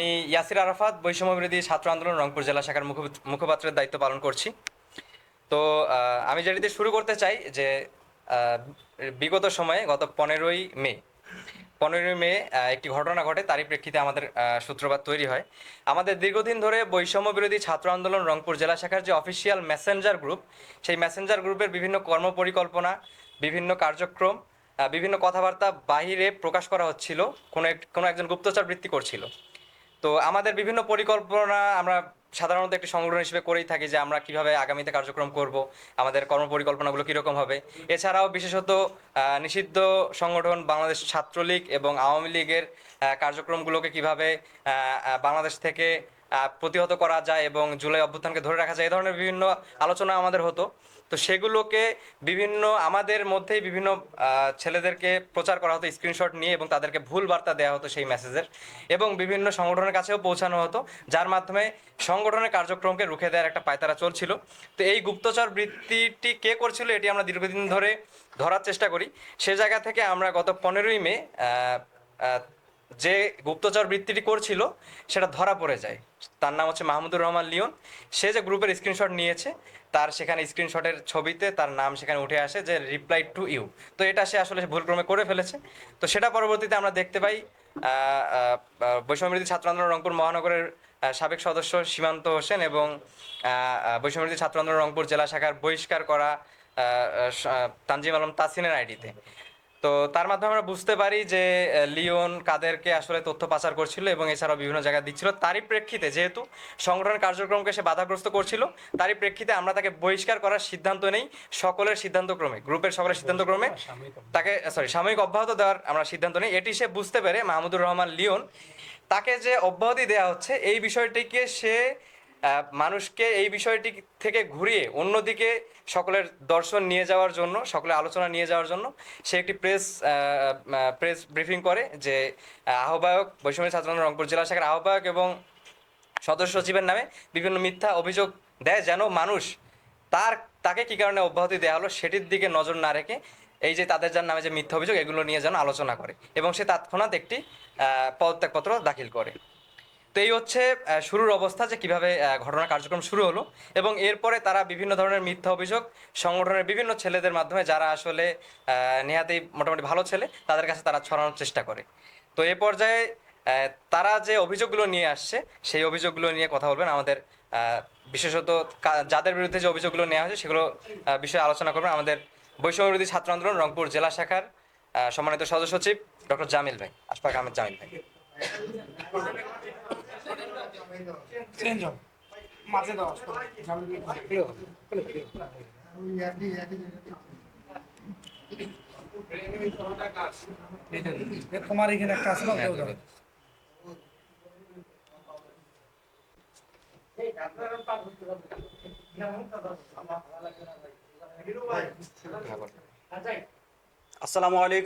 আমি ইয়াসির আরাফাত, বৈষম্য বিরোধী ছাত্র আন্দোলন, রংপুর জেলা শাখার মুখ- মুখপাত্রের দায়িত্ব পালন করছি। তো আমি যেটি শুরু করতে চাই যে বিগত সময়ে গত পনেরোই মে পনেরোই মে একটি ঘটনা ঘটে, তারই প্রেক্ষিতে আমাদের সূত্রপাত তৈরি হয়। আমাদের দীর্ঘদিন ধরে বৈষম্য বিরোধী ছাত্র আন্দোলন, রংপুর জেলা শাখার যে অফিসিয়াল মেসেঞ্জার গ্রুপ সেই মেসেঞ্জার গ্রুপের বিভিন্ন কর্মপরিকল্পনা, বিভিন্ন কার্যক্রম বিভিন্ন কথাবার্তা বাহিরে প্রকাশ করা হচ্ছিল। কোনো এক, কোনো একজন গুপ্তচর বৃত্তি করছিল। তো আমাদের বিভিন্ন পরিকল্পনা আমরা সাধারণত একটি সংগঠন হিসেবে করেই থাকি যে আমরা কীভাবে আগামীতে কার্যক্রম করব, আমাদের কর্মপরিকল্পনাগুলো কীরকম হবে। এছাড়াও বিশেষত নিষিদ্ধ সংগঠন বাংলাদেশ ছাত্রলীগ এবং আওয়ামী লীগের কার্যক্রমগুলোকে কীভাবে বাংলাদেশ থেকে প্রতিহত করা যায় এবং জুলাই অভ্যুত্থানকে ধরে রাখা যায়। এই ধরনের বিভিন্ন আলোচনা আমাদের হতো। তো সেগুলোকে বিভিন্ন, আমাদের মধ্যেই বিভিন্ন ছেলেদেরকে প্রচার করা হতো, স্ক্রিনশট নিয়ে এবং তাদেরকে ভুল বার্তা দেওয়া হতো সেই মেসেজের এবং বিভিন্ন সংগঠনের কাছেও পৌঁছানো হতো, যার মাধ্যমে সংগঠনের কার্যক্রমকে রুখে দেওয়ার একটা পায়তারা চলছিল। তো এই গুপ্তচর বৃত্তিটি কে করছিল এটি আমরা দীর্ঘদিন ধরে ধরার চেষ্টা করি। সে জায়গা থেকে আমরা গত পনেরোই মে যে গুপ্তচর বৃত্তিটি করছিল সেটা ধরা পড়ে যায়। তার নাম হচ্ছে মাহমুদুর রহমান লিওন। সে যে গ্রুপের স্ক্রিনশট নিয়েছে তার সেখানে স্ক্রিনশটের ছবিতে তার নাম সেখানে উঠে আসে যে রিপ্লাই টু ইউ তো এটা সে আসলে ভুলক্রমে করে ফেলেছে। তো সেটা পরবর্তীতে আমরা দেখতে পাই বৈষম্যবিরোধী ছাত্র আন্দোলন রংপুর মহানগরের সাবেক সদস্য সীমান্ত হোসেন এবং আহ, ছাত্র আন্দোলন রংপুর জেলা শাখার বহিষ্কার করা তানজিম আলম তাসিনের আইডিতে। তো তার মাধ্যমে আমরা বুঝতে পারি যে লিওন কাদেরকে আসলে তথ্য পাচার করছিল এবং এছাড়াও বিভিন্ন জায়গায় দিচ্ছিল। তারই প্রেক্ষিতে যেহেতু সংগঠনের কার্যক্রমকে সে বাধাগ্রস্ত করছিল তারই প্রেক্ষিতে আমরা তাকে বহিষ্কার করার সিদ্ধান্ত নেই। সকলের সিদ্ধান্ত ক্রমে গ্রুপের সকলের সিদ্ধান্ত ক্রমে তাকে সরি সাময়িক অব্যাহত দেওয়ার আমরা সিদ্ধান্ত নেই। এটি সে বুঝতে পেরে মাহমুদুর রহমান লিওন তাকে যে অব্যাহতি দেওয়া হচ্ছে এই বিষয়টিকে সে মানুষকে এই বিষয়টি থেকে ঘুরিয়ে অন্যদিকে সকলের দর্শন নিয়ে যাওয়ার জন্য, সকলের আলোচনা নিয়ে যাওয়ার জন্য সে একটি প্রেস প্রেস ব্রিফিং করে যে আহ্বায়ক বৈষম্য ছাত্র রংপুর জেলা শাখার আহ্বায়ক এবং সদস্য সচিবের নামে বিভিন্ন মিথ্যা অভিযোগ দেয় যেন মানুষ তার, তাকে কী কারণে অব্যাহতি দেওয়া হলো সেটির দিকে নজর না রেখে এই যে তাদের যার নামে যে মিথ্যা অভিযোগ এগুলো নিয়ে যেন আলোচনা করে এবং সে তৎক্ষণাৎ একটি পদত্যাগপত্র দাখিল করে। তো এই হচ্ছে শুরুর অবস্থা যে কীভাবে ঘটনা কার্যক্রম শুরু হলো এবং এরপরে তারা বিভিন্ন ধরনের মিথ্যা অভিযোগ সংগঠনের বিভিন্ন ছেলেদের মাধ্যমে, যারা আসলে নেহাতেই মোটামুটি ভালো ছেলে, তাদের কাছে তারা ছড়ানোর চেষ্টা করে। তো এ পর্যায়ে তারা যে অভিযোগগুলো নিয়ে আসছে, সেই অভিযোগগুলো নিয়ে কথা বলবেন আমাদের বিশেষত যাদের বিরুদ্ধে যে অভিযোগগুলো নেওয়া হয়েছে, সেগুলো বিষয়ে আলোচনা করবেন আমাদের বৈষম্য বিরোধী ছাত্র আন্দোলন, রংপুর জেলা শাখার সম্মানিত সদস্য সচিব ডক্টর জামিল ভাই, আশফাক আহমেদ জামিল ভাই। চেঞ্জ হবে মাঝে দাও তোমার এখানে ওটাও দাও। আসসালামু আলাইকুম।